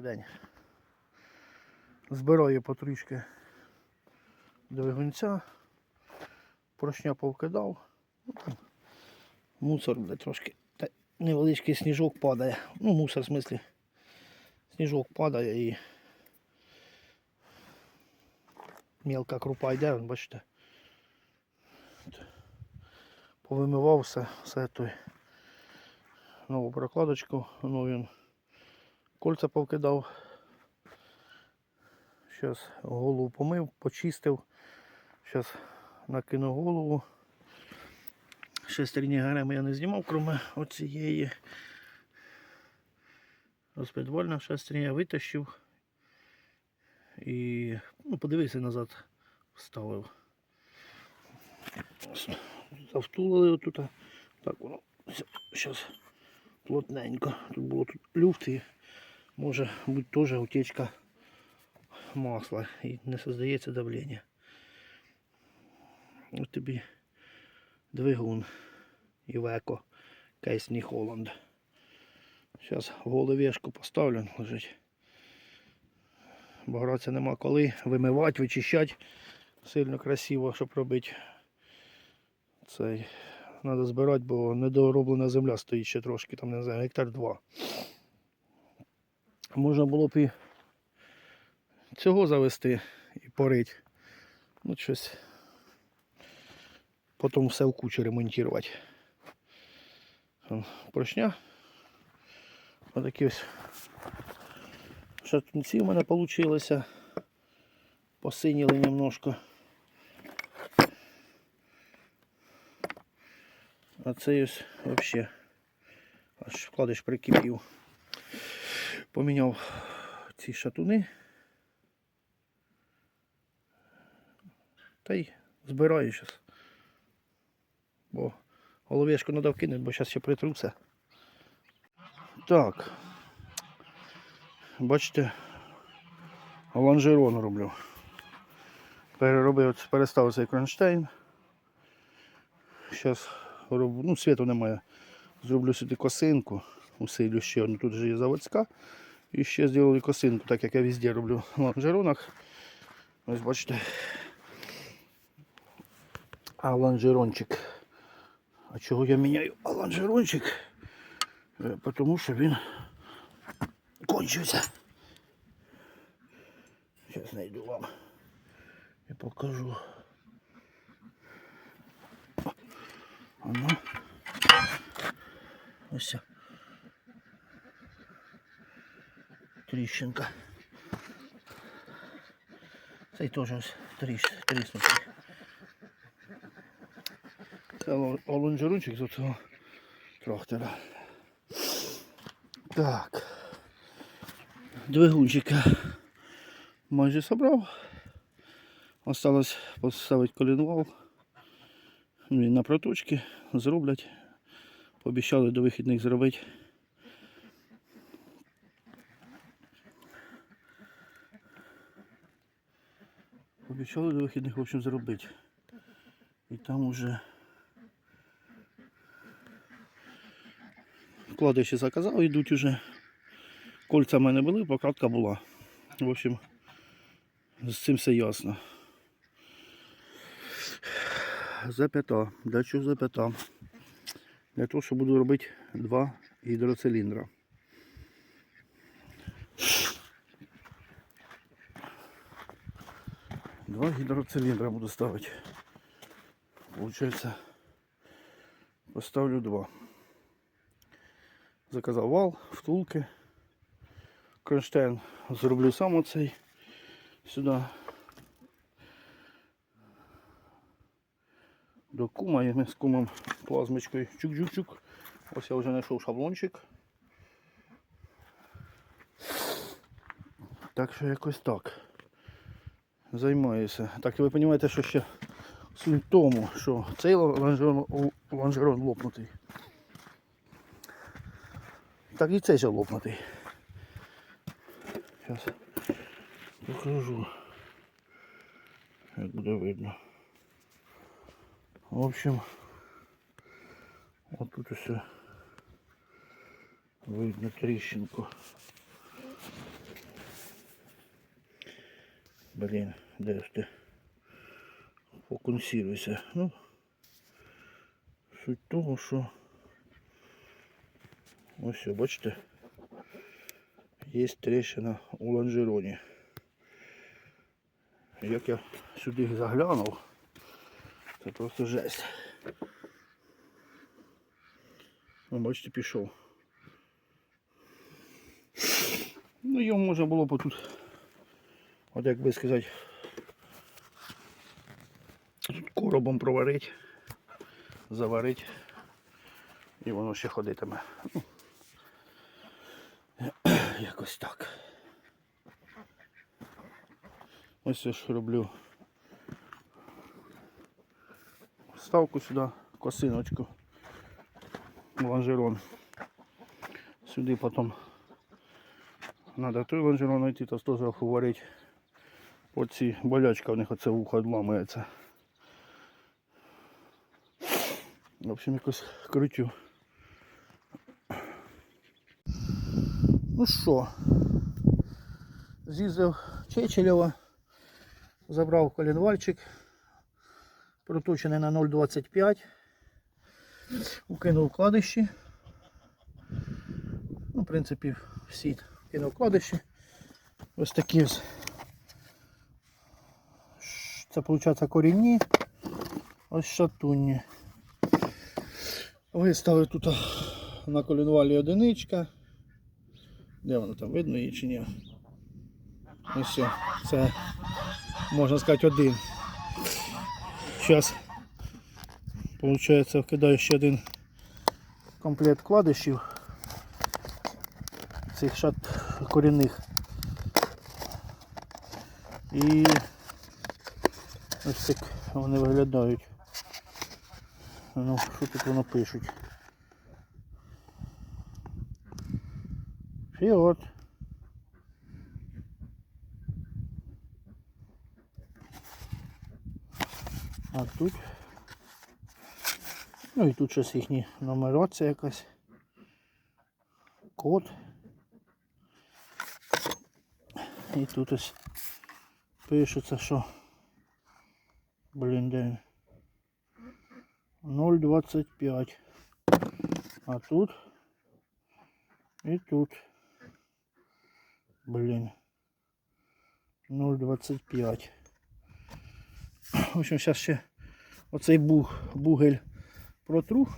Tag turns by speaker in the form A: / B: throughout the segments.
A: день. Збираю потрішки двигунця, поршня повкидав. Ну, мусор буде трошки. Та невеличкий сніжок падає. Ну, мусор в смислі. Сніжок падає і мілка крупа йде, бачите. Повимивав все, все той. Нову прокладочку, ну він кольця повкидав. Зараз голову помив, почистив. Зараз накину голову. Шестерні гареми я не знімав, крім оцієї. Розпідвольна шестерня витащив. І ну, подивися назад вставив. Завтулили отут. Так воно. Зараз плотненько. Тут було тут люфт і може бути теж утечка масла і не создається давлення. Ось тобі двигун Івеко Кейс Ні Холланд. Зараз головешку поставлю, лежить. Бо гратися нема коли вимивати, вичищати. Сильно красиво, щоб робити цей. Треба збирати, бо недороблена земля стоїть ще трошки, там не знаю, гектар два. Можна було б і цього завести і порити. Ну щось. Потім все в кучу ремонтувати. О, Поршня. Отакі ось шатунці у мене вийшло. Посиніли немножко. А цей ось взагалі аж вкладиш прикипів. Поміняв ці шатуни. Та й збираю зараз. Бо головешку треба вкинути, бо зараз ще притруся. Так. Бачите, лонжерон роблю. Переробив, переставив цей кронштейн. Зараз роблю, ну світу немає. Зроблю сюди косинку, усилю ще одну, тут же є заводська. І ще зробили косинку, так як я везде роблю на лонжеронах. Ось бачите. А лонжерончик. А чого я міняю а лонжерончик? Е, Тому що він кончився. Зараз знайду вам і покажу. Ано. Ось. Тріщинка. Цей теж ось тріщ, тріснутий. Це лонжерунчик з цього трактора. Так. Двигунчика майже собрав. Осталось поставити колінвал. Він на проточки зроблять. Пообіцяли до вихідних зробити. Обіцяли до вихідних, в общем, зробити. І там уже вкладиші заказав, йдуть уже. Кольця в мене були, покатка була. В общем, з цим все ясно. Зап'ята. Для чого зап'ята? Для того, що буду робити два гідроциліндра. Два гідроциліндра буду ставити. Получается, поставлю два. Заказав вал, втулки. Кронштейн зроблю сам оцей сюди. До кума і ми з кумом плазмочкою чук-чук-чук. Ось я вже знайшов шаблончик. Так що якось так. Займаюся. Так ви розумієте, що ще суть тому, що цей лонжерон, лонжерон лопнутий. Так і цей ще лопнутий. Зараз покажу. Як буде видно. В общем, вот тут все видно тріщинку. Блін, де ж ти? Фокусируйся. Ну, суть того, що ось, бачите, є тріщина у лонжероні. Як я сюди заглянув, це просто жесть. Ну, бачите, пішов. Ну, його можна було б тут, от як би сказати, коробом проварити, заварити, і воно ще ходитиме. Ну, якось так. Ось я ж роблю ставку сюди, косиночку, лонжерон. Сюди потім треба той лонжерон знайти, то теж варити. Оці болячка в них оце вухо відламується. В общем, якось крутю. Ну що, з'їздив Чечелєва, забрав колінвальчик, проточений на 0,25, укинув вкладиші. Ну, в принципі, всі кинув вкладиші. Ось такі ось. Це виходить корінні, ось шатунні. Виставив тут на колінвалі одиничка. Де воно там видно її чи ні? Ось. Це можна сказати один. Зараз виходить вкидаю ще один комплект вкладишів цих шат корінних. І ось так вони виглядають. Ну, що тут воно пишуть? Фіот. А тут. Ну і тут щось їхні нумерація якась. Код. І тут ось пишеться, що. Блін, де. він? 0,25. А тут і тут. Блін. 0,25. В общем, зараз ще оцей буг, бугель протру.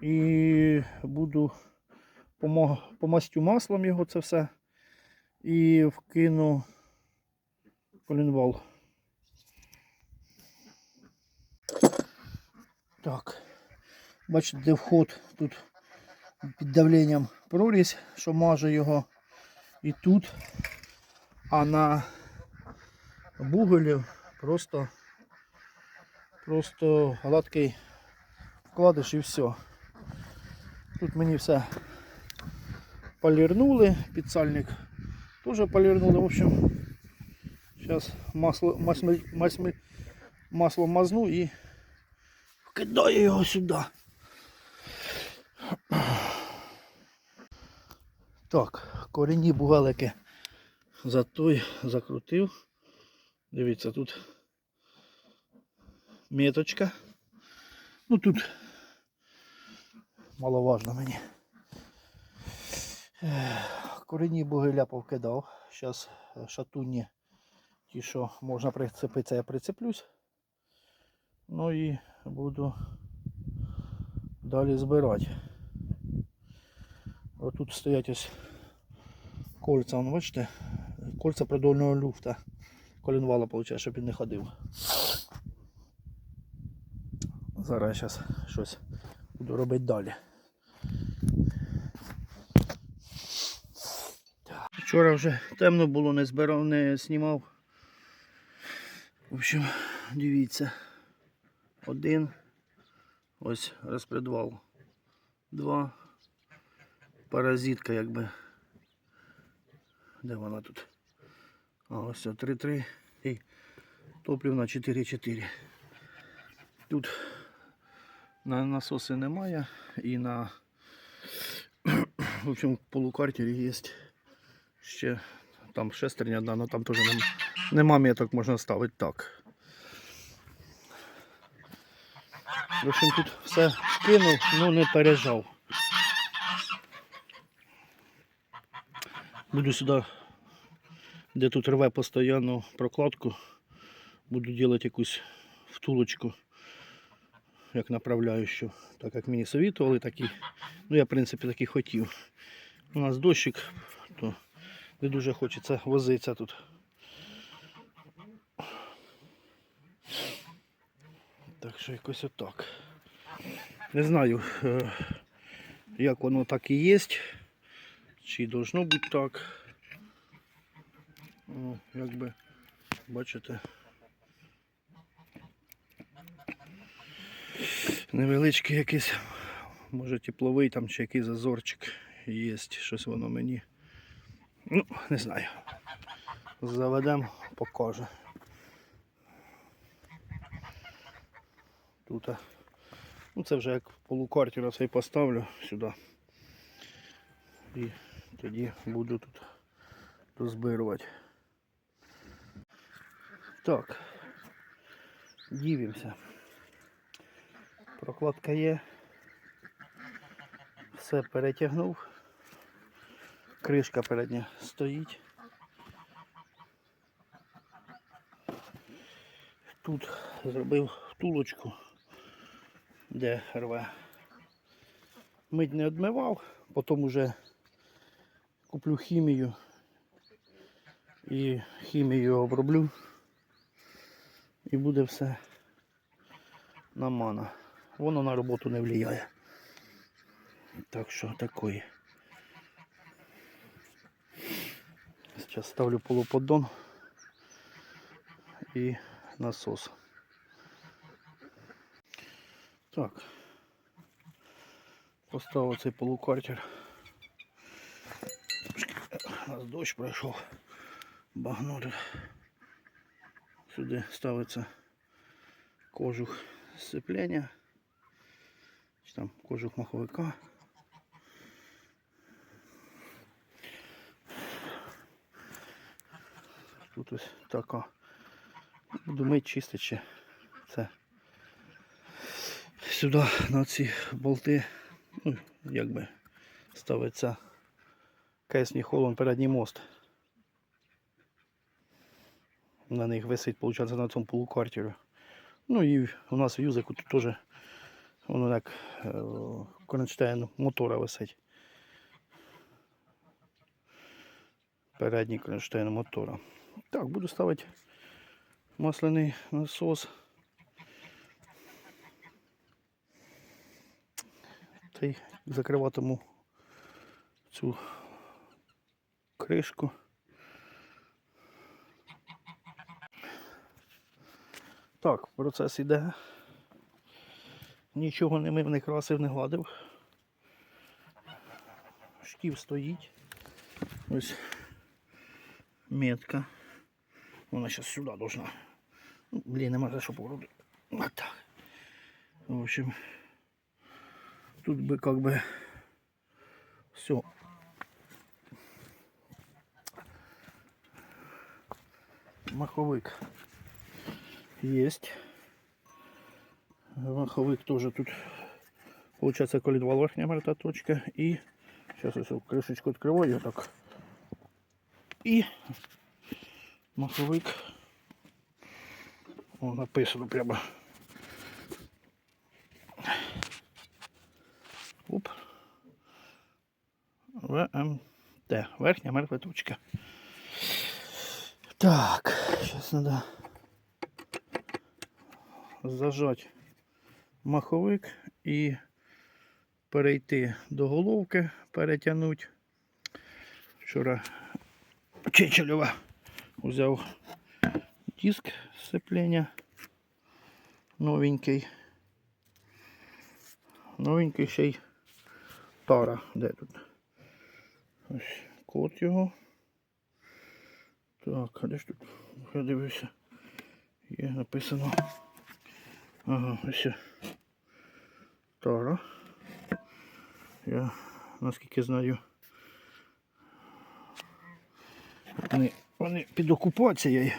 A: І буду помастю маслом його це все. І вкину колінвал. Так. Бачите, де вход тут під давленням прорізь, що маже його і тут. А на бугелі просто просто гладкий вкладиш і все. Тут мені все полірнули, підсальник теж полірнули. В общем, зараз масло, масло, масло, масло мазну і кидаю його сюди. Так, корінні бугалики за той закрутив. Дивіться, тут меточка. Ну тут маловажно мені. Корінні бугеля повкидав. Зараз шатунні ті, що можна прицепитися, я прицеплюсь. Ну і буду далі збирати. Отут стоять ось кольця, вон, бачите? Кольця продольного люфта. Колінвала, виходить, щоб він не ходив. Зараз зараз щось буду робити далі. Вчора вже темно було, не збирав, не знімав. В общем, дивіться. Один. Ось розпредвал. Два. Паразитка якби. Де вона тут? А ось 3-3 і топлівна 4-4. Тут на насоси немає і на в общем, полукартері є ще там шестерня одна, але там теж нема, нема меток, можна ставити так. В общем, тут все кинув, ну не пережав. Буду сюди, де тут рве постійно прокладку, буду робити якусь втулочку, як направляючу. Так як мені совітували, такі. Ну я в принципі таки хотів. У нас дощик, то не дуже хочеться возитися тут. Так що якось отак. Не знаю, е, як воно так і є. Чи должно бути так. О, якби, бачите. Невеличкий якийсь, може тепловий там чи якийсь зазорчик є, щось воно мені. Ну, не знаю. Заведемо, покаже. Тут. Ну це вже як полуквартиру цей поставлю сюди. І тоді буду тут розбирувати. Так. Дивимося. Прокладка є. Все перетягнув. Кришка передня стоїть. Тут зробив втулочку, де рве. Мить не відмивав, потім уже куплю хімію і хімію оброблю. І буде все на мана. Воно на роботу не впливає. Так що такої. Зараз ставлю полуподдон і насос. Так. Поставив цей полуквартир. У нас дощ пройшов. Багно тут. Сюди ставиться кожух сцеплення. Чи там кожух маховика. Тут ось така. Буду мить чистити це. Сюди на ці болти, ну, якби ставиться кейсний холон передній мост. На них висить, виходить, на цьому полуквартирі. Ну і у нас в юзику тут теж воно як е, кронштейн мотора висить. Передній кронштейн мотора. Так, буду ставити масляний насос. Та й закриватиму цю кришку. Так, процес іде. Нічого не мив, не красив, не гладив. Штів стоїть. Ось метка. Вона зараз сюди должна. Ну, блін, нема за що поворотити. Вот. В общем, тут би как бы все. Маховик есть. Маховик тоже тут получается коледва верхняя марта точка. И сейчас я крышечку открываю так. І маховик. О, написано прямо. Оп. ВМТ. Верхня мертва точка. Так, сейчас надо зажать маховик і перейти до головки, перетягнути. Вчора Чечелева взяв диск сцеплення новенький. Новенький ще й тара. Де тут? Ось код його. Так, а де ж тут? Я дивився. Є написано. Ага, ось. Тара. Я наскільки знаю. Вони, вони під окупацією.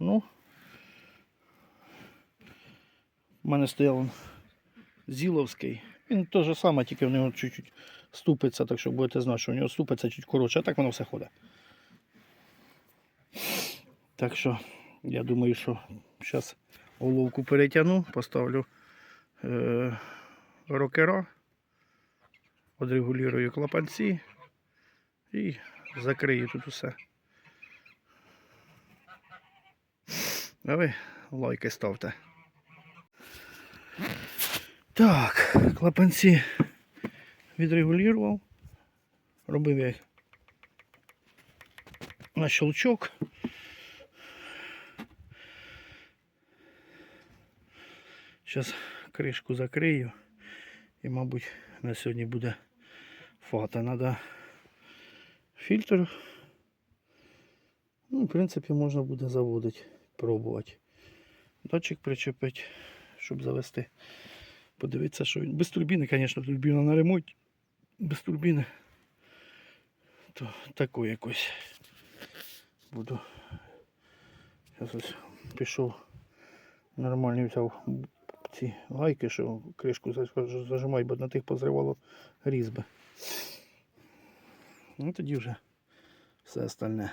A: Ну. У мене стояв Зіловський. Він те же саме, тільки в нього чуть-чуть ступиться, так що будете знати, що в нього ступиться чуть коротше, а так воно все ходить. Так що я думаю, що зараз головку перетягну, поставлю е- рокера, одрегулюю клапанці і закрию тут усе. А ви лайки ставте. Так, клапанці відрегулював. Робив я на щелчок. Зараз кришку закрию. І, мабуть, на сьогодні буде фата. Надо фільтр. Ну, в принципі, можна буде заводити, пробувати. Датчик причепити, щоб завести. Подивитися, що він. Без турбіни, звісно, турбіна на ремонт. Без турбіни. То таку якось буду. Зараз ось пішов. Нормально взяв ці гайки, що кришку зажимай, бо на тих позривало різьби. Ну тоді вже все остальне.